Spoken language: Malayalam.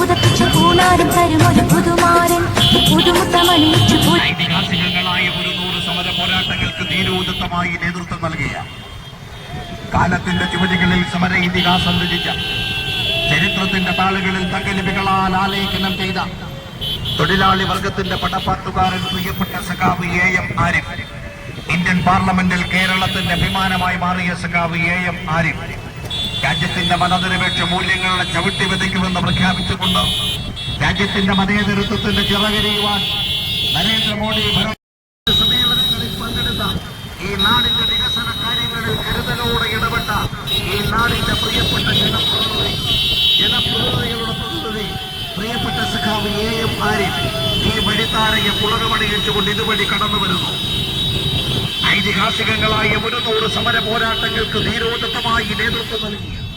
ഉദപ്പിച്ച പൂനാരം തരും ഒരു പുതുമാരൻ. പുതുമുത്ത മണിച്ചു ഐതിഹാസികങ്ങളായ ഒരു നൂറ് പോരാട്ടങ്ങൾക്ക് നീരോദത്തമായി നേതൃത്വം നൽകിയ കാലത്തിന്റെ ചുവടുകളിൽ സമര ഇതിഹാസം രചിച്ച ചരിത്രത്തിന്റെ താളുകളിൽ തങ്കലിപികളാൽ ആലേഖനം ചെയ്ത തൊഴിലാളി വർഗത്തിന്റെ പടപ്പാട്ടുകാരൻ പ്രിയപ്പെട്ട സഖാവ് എ എം ആരിഫ്. ഇന്ത്യൻ പാർലമെന്റിൽ കേരളത്തിന്റെ അഭിമാനമായി മാറിയ സഖാവ് എ എം ആരിഫ്. രാജ്യത്തിന്റെ മതനിരപേക്ഷ മൂല്യങ്ങളുടെ ചവിട്ടി വിതയ്ക്കുമെന്ന് പ്രഖ്യാപിച്ചുകൊണ്ട് രാജ്യത്തിന്റെ മതേതൃത്വത്തിന്റെ ചിറകരിയുവാൻ നരേന്ദ്രമോദി സമ്മേളനങ്ങളിൽ പങ്കെടുത്ത ഈ നാടിന്റെ വികസന കാര്യങ്ങളിൽ കരുതലോടെ ഇടപെട്ട ഈ നാടിന്റെ പ്രിയപ്പെട്ട ജനപ്രതിനിധി ജനപ്രതിനിധികളുടെ പ്രതിനിധി പ്രിയപ്പെട്ട സഖാവ് എ എം ആരിഫ് ഈ വഴിത്താരയെ പുളകമണിയിച്ചുകൊണ്ട് ഇതുവഴി കടന്നു വരുന്നു ഐതിഹാസികങ്ങളായ ഒരു നൂറ് സമര പോരാട്ടങ്ങൾക്ക് നേതൃത്വം നൽകിയ